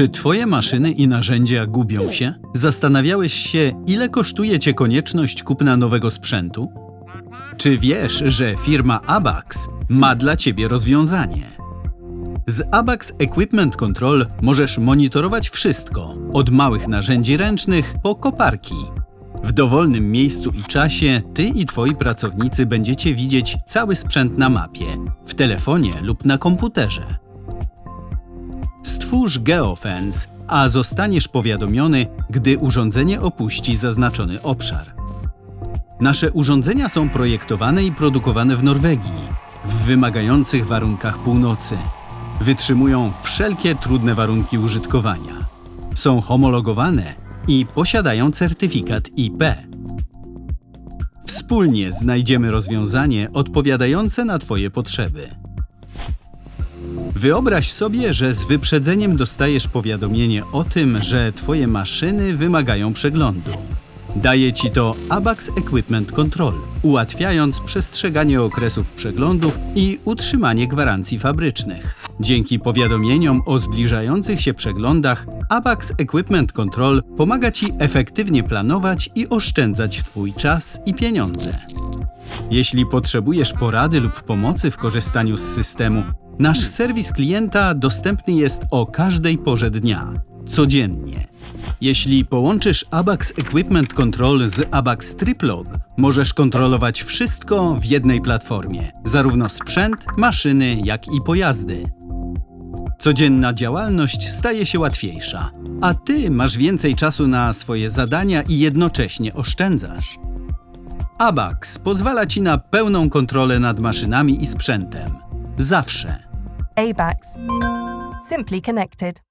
Czy twoje maszyny i narzędzia gubią się? Zastanawiałeś się, ile kosztuje cię konieczność kupna nowego sprzętu? Czy wiesz, że firma Abax ma dla ciebie rozwiązanie? Z Abax Equipment Control możesz monitorować wszystko, od małych narzędzi ręcznych po koparki. W dowolnym miejscu i czasie ty i twoi pracownicy będziecie widzieć cały sprzęt na mapie, w telefonie lub na komputerze. Stwórz geofence, a zostaniesz powiadomiony, gdy urządzenie opuści zaznaczony obszar. Nasze urządzenia są projektowane i produkowane w Norwegii, w wymagających warunkach północy. Wytrzymują wszelkie trudne warunki użytkowania. Są homologowane i posiadają certyfikat IP. Wspólnie znajdziemy rozwiązanie odpowiadające na Twoje potrzeby. Wyobraź sobie, że z wyprzedzeniem dostajesz powiadomienie o tym, że Twoje maszyny wymagają przeglądu. Daje Ci to Abax Equipment Control, ułatwiając przestrzeganie okresów przeglądów i utrzymanie gwarancji fabrycznych. Dzięki powiadomieniom o zbliżających się przeglądach, Abax Equipment Control pomaga Ci efektywnie planować i oszczędzać Twój czas i pieniądze. Jeśli potrzebujesz porady lub pomocy w korzystaniu z systemu, nasz serwis klienta dostępny jest o każdej porze dnia, codziennie. Jeśli połączysz Abax Equipment Control z Abax Triplog, możesz kontrolować wszystko w jednej platformie, zarówno sprzęt, maszyny, jak i pojazdy. Codzienna działalność staje się łatwiejsza, a ty masz więcej czasu na swoje zadania i jednocześnie oszczędzasz. Abax pozwala ci na pełną kontrolę nad maszynami i sprzętem. Zawsze. ABAX. Simply connected.